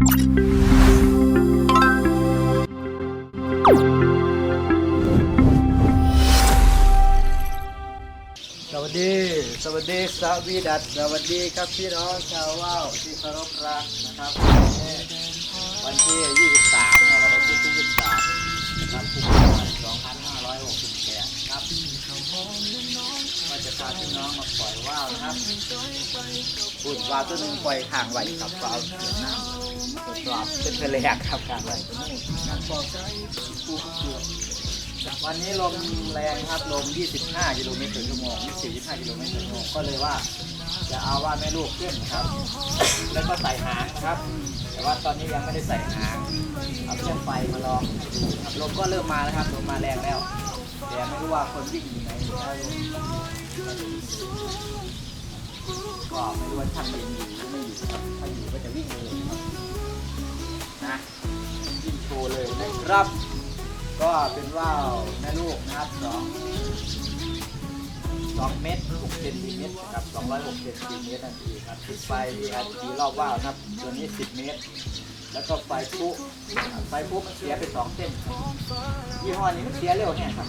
สวัสดี สวัสดีสวีดัสสวัสดีครับพี่น้องชาวว่าวที่เคารพรักนะครับวันที่ 23นะวันที่ 23นะครับกุมภาพันธ์2568ครับก็จะพาพี่น้องมาปล่อยว่าวนะครับบุญว่าวตัวหนึ่งปล่อยข้างไว้ครับว่าเดือดน้ำ ตรวจสอบเป็นเพลแรกครับข้างไว้วันนี้ลมแรงครับลม 25กิโลเมตรต่อชั่วโมง24 25กิโลเมตรต่อชั่วโมงก็เลยว่า จะเอาว่าแม่ลูกขึ้นครับ แล้วก็ใส่หางนะครับ แต่ว่าตอนนี้ยังไม่ได้ใส่หางเอาเครื่องไฟมาลองดูครับลมก็เริ่มมาแล้วครับลมมาแรงแล้วแต่ไม่รู้ว่าคนวิ่งอยู่ไหนก็ไม่รู้ว่าช่างเย็นอยู่หรือไม่อยู่ครับ นะครับ ก็เป็นว่าวแม่ลูกนะครับสอง2เมตร6เซนติเมตรนะครับ206เซนติเมตรนั่นเองครับติดไฟ DRT รอบว่าวนะครับตัวนี้10เมตร แล้วก็ไฟพุไฟพุมันเสียไป2เส้นยี่ห้อนี้มันเสียเร็วเนี่ยครับ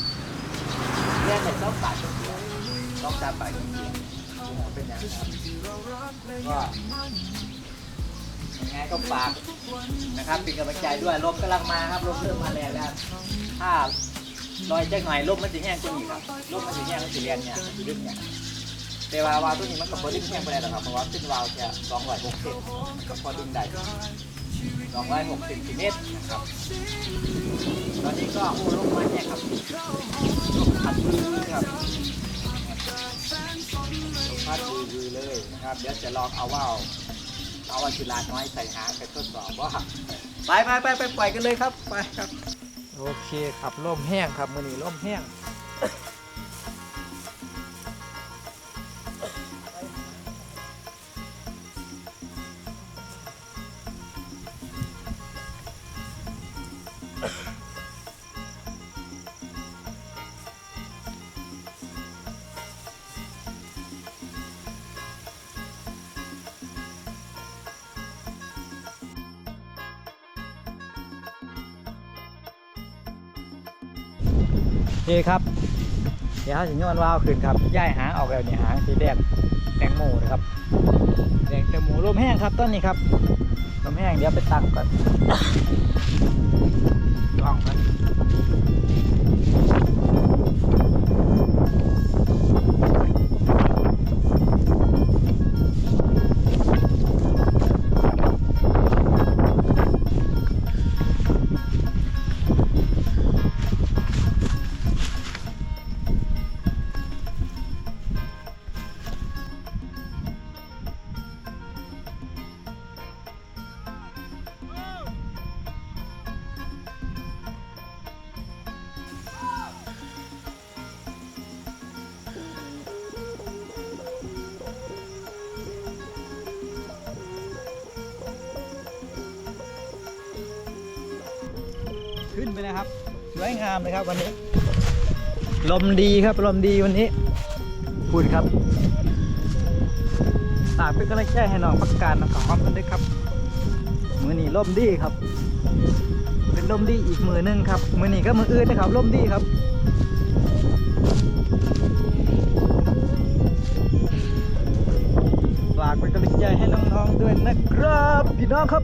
เรียนแต่ต้องตัดต้องตามไปเสียเป็นอย่างนั้ครับก็ ยังไงก็ฝากนะครับเป็นกำลังใจด้วยลมกำลังมาครับลมเริ่มมาแรงแล้วถ้าลอยจ้งหน่อยลมมันจะแห้งกว่านี้ครับลมมันจะแห้งมันจะเรียนเนี่ยมันจะดึงเนี่ยแต่ว่าวาวตัวนี้มันก็พอดึงแห้งไปได้หรอกครับเพราะว่าขึ้นวาวแค่สองร้อยหกสิบก็พอดึงได้สองร้อยหกสิบเมตรนะครับ ตอนนี้ก็โอ้ลมมาเนี่ยครับลมพัดมือครับลมพัดมือเลยนะครับเดี๋ยวจะลองเอาว่าว เอาว่าจุฬาน้อยใส่หางไปทดสอบว่าไปไปไปไปปล่อยกันเลยครับไปครับ โอเคครับล่มแห้งครับมือนี้ล่มแห้ง โอเคครับ เดี๋ยวสิย้อนวาวขึ้นครับย้ายหางออกแล้วนี่หางสีแดงแตงโมนะครับแดงแตงโมลมแห้งครับต้นนี้ครับลมแห้งเดี๋ยวไปตักก่อนลองกันขึ้น ไปนะครับสวยงามเลยครับวันนี้ ลมดีครับลมดีวันนี้พูดครับฝากเป็นกำลังใจให้น้องพักการน้องขอความกันด้วยครับมือนี้ลมดีครับ เป็นลมดีอีกมือหนึงครับมือนี้ก็มืออื่นนะครับลมดีครับฝากเป็นกำลังใจให้น้องๆด้วยนะครับ พี่น้องครับ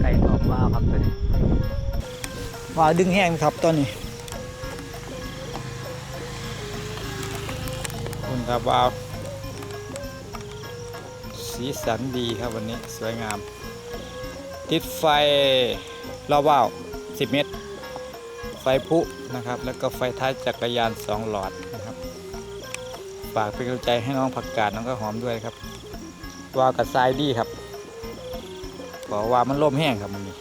ไก่ทองว้าวครับตัวนี้ว้าวดึงแห้งครับตอนนี้คุณครับว้าวสีสันดีครับวันนี้สวยงาม ติดไฟรอบว่าว10 เมตร ไฟพุนะครับ แล้วก็ไฟท้ายจักรยาน 2 หลอดนะครับ ฝากเป็นกำลังใจให้น้องผักกาดน้องก็หอมด้วยครับวาวกับทรายดีครับบอกว่ามันล่มแห้งครับมันนี้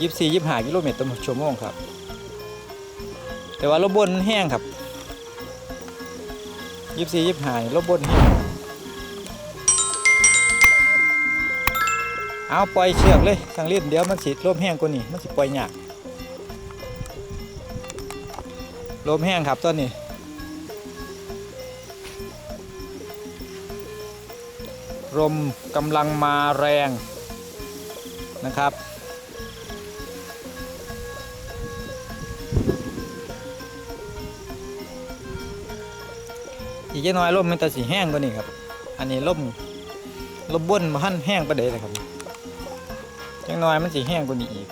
ยี่สี่ยี่ห้ากิโลเมตรต่อชั่วโมงครับ แต่ว่าลมบนแห้งครับยี่สี่ยี่ห้าลมบนแห้งเอาปล่อยเชือกเลยทางเล่นเดี๋ยวมันสิลมแห้งกว่านี้มันสิปล่อยยากลมแห้งครับตอนนี้ ลมกำลังมาแรงนะครับ อีกน้อยลมมันจะสีแห้งกว่านี้ครับ อันนี้ลมลมบ้นมาหั่นแห้งประเดี๋ยวเลยครับยังน้อยมันสีแห้งกว่านี้อีก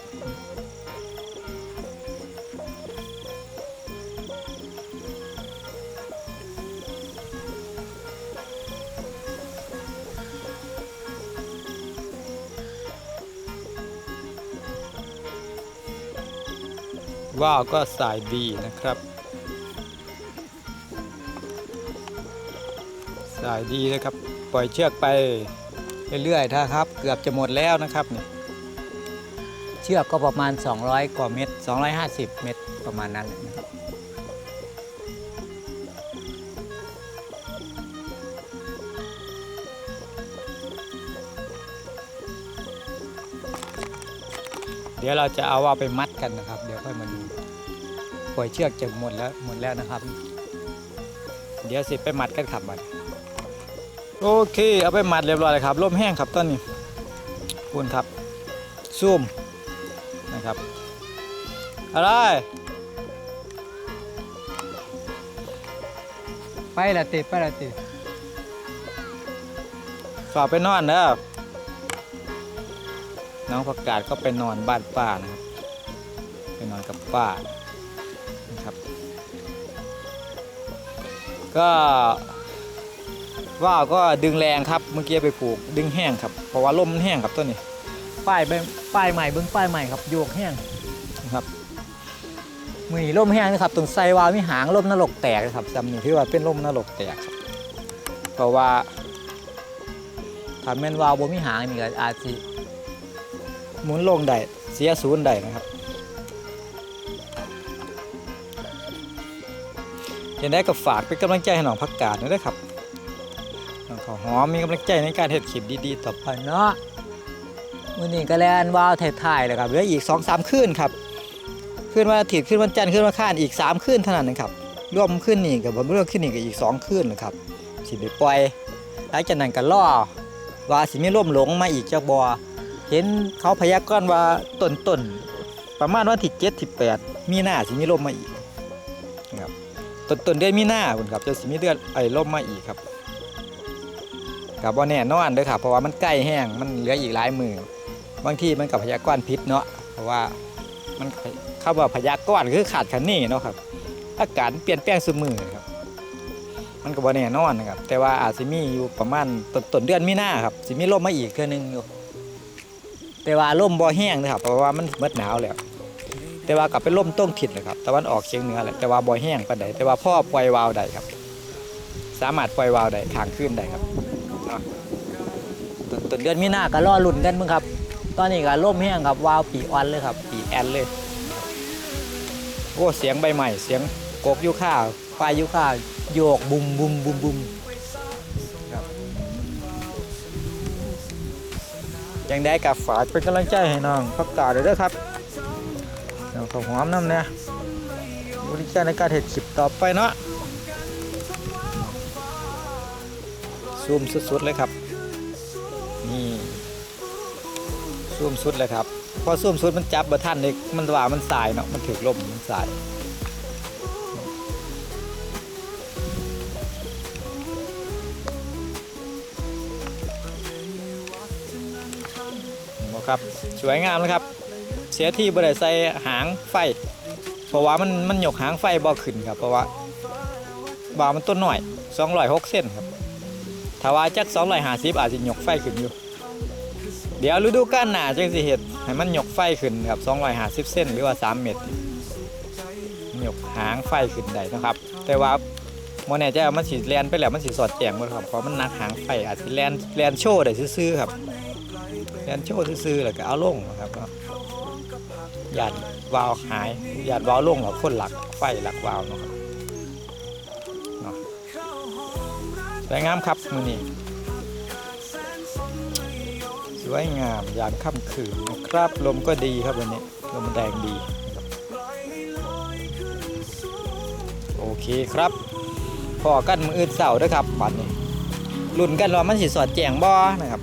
ว่าวก็สายดีนะครับ สายดีนะครับ ปล่อยเชือกไปเรื่อยๆถ้าครับ เกือบจะหมดแล้วนะครับเนี่ยเชือกก็ประมาณ 200 กว่าเมตร 250 เมตรประมาณนั้นนะครับ เดี๋ยวเราจะเอาว่าไปมัดกันนะครับ เดี๋ยวค่อยมาดูปล่อยเชือกจะหมดแล้วหมดแล้วนะครับ เดี๋ยวสิไปมัดกันครับบัดโอเค เอาไปมัดเรียบร้อยเลยครับลมแห้งครับต้นนี้คุณครับซูมนะครับ อะไร ไปละติไปละติฝากไปนอนเด้อ น้องประกาศก็ไปนอนบ้านป้านะครับไปนอนกับป้านะครับ ก็ว่าวก็ดึงแรงครับเมื่อกี้ไปผูกดึงแห้งครับเพราะว่าลมมันแห้งครับต้นนี้ป้ายเบิ่งป้ายใหม่เบิ้งป้ายใหม่ครับโยกแห้งนะครับมือนี้ลมแห้งนะครับตรงไซวามีหางลมนรกแตกนะครับจำนี่ที่ว่าเป็นลมนรกแตกครับเพราะว่าถ้าแม่นวาวบ่มีหางนี่ก็อาจสิ หมุนลงได้เสียศูนย์ได้นะครับเห็นได้ก็ฝากเป็นกำลังใจให้น้องพักกาดนอยด้วยครับขอหอมมีกำลังใจในการเห็ดคลิปดีๆต่อไปเนาะมื้อนี้ก็แลนวาวถ่ายๆเลยครับเหลืออีก2อสามคืนครับคืนวันอาทิตย์คืนวันจันทร์คืนวันอังคารอีก3คืนเท่านั้นนะครับรวมขึ้นนี่กับเรื่องขึ้นนี่ก็อีก2คืนนะครับสิไปปล่อยหลังจากนั้นก็ล่อว่าสิมีล่วมหลงมาอีกจากบ่ เห็นเขาพยากรณ์ว่าต้นต้นประมาณวันที่7ที่8มีหน้าสิมีลมมาอีกนะครับต้นต้นเดือนมีหน้าคุณครับจะสิมีเดือนไอ้ลมมาอีกครับกับบ่าแน่นอนเด้อครับเพราะว่ามันใกล้แห้งมันเหลืออีกหลายมือบางที่มันกับพยากรณ์พิษเนาะเพราะว่ามันคำว่าพยากรณ์คือขาดคันนี่เนาะครับ อากาศเปลี่ยนแปลงสมือครับ มันก็บ่แน่นอนนะครับ แต่ว่าอาจสิมีอยู่ประมาณต้นต้นเดือนมีหน้าครับสิมีลมมาอีกเทื่อนึงอยู่ แต่ว่าลมบ่แห้งนะครับเพราะว่ามันเมื่หนาวแล้วแต่ว่ากลับเป็นลมต้งทิศนะครับตะวันออกเฉียงเหนือแหละแต่ว่าบ่แห้งปานใดแต่ว่าพ่อปล่อยวาล์วได้ครับ สามารถปล่อยวาล์วได้ทางขึ้นได้ครับต้นต้นเดือนมีนาก็รอลุ่นกันมึงครับ ตอนนี้ก็ร่มแห้งครับวาวปีออนเลยครับ ปีแอนเลยโอ้เสียงใบใหม่เสียงกกยูค่าไฟยูค่าโยกบุมบุมบุมบุม ยังได้กับฝากเป็นกำลังใจให้น้องพักกาดด้อครับเดี๋ยวขอหอมน้ำเนี่ยบริการในการเห็ดคลิปต่อไปเนาะซูมสุดๆเลยครับ นี่ซูมสุดเลยครับ พอซูมสุดมันจับบ่ทันเลยมันว่ามันสายเนาะมันถือลมมันสาย ครับ สวยงามนะครับ เสียที่บริใส่หางไฟ เพราะว่ามันมันหยกหางไฟบ่ขึ้นครับ เพราะว่าบามันต้นหน่อย206เส้นครับถ้าว่าจัก250อาจจะหยกไฟขึ้นอยู่ เดี๋ยวฤดูกาลหนาจังสิเฮ็ดให้มันหยกไฟขึ้นครับ250เส้นหรือว่า 3 เมตรหยกหางไฟขึ้นได้นะครับ แต่ว่าบ่แน่จว่ามันสิแลนไปแล้วมันสิสอดแจงบ่ครับเพราะมันนักหางไฟอาจสิแลนแลนโชว์ได้ซื่อๆครับ แล่นโชว์ซื่อๆแล้วก็เอาลงนะครับเนาะหยาดวาวหายหยาดวาวลงแล้วคนหลักไฟหลักวาวเนาะครับเนาะสวยงามครับมือนี้สวยงามยามค่ำคืนนะครับลมก็ดีครับวันนี้ลมแดงดี โอเคครับพอกันมืออื่นเสาร์ด้วยครับบัดนี้ลุ้นกันว่ามันสิสอดแจงบ่นะครับ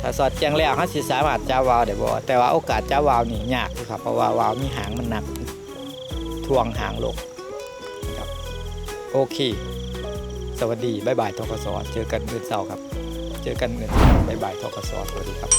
ถ้าสอดแจ้งแล้วเขาสิสามารถจ้าวาวได้บ่แต่ว่าโอกาสจ้าวาวนี่ยากครับเพราะว่าวาวมีหางมันหนักทวงหางลงนะครับโอเค สวัสดีบ๊ายบายทกศเจอกันเมื่อเสาร์ครับ เจอกันเมื่อบ๊ายบายทกศสวัสดีครับ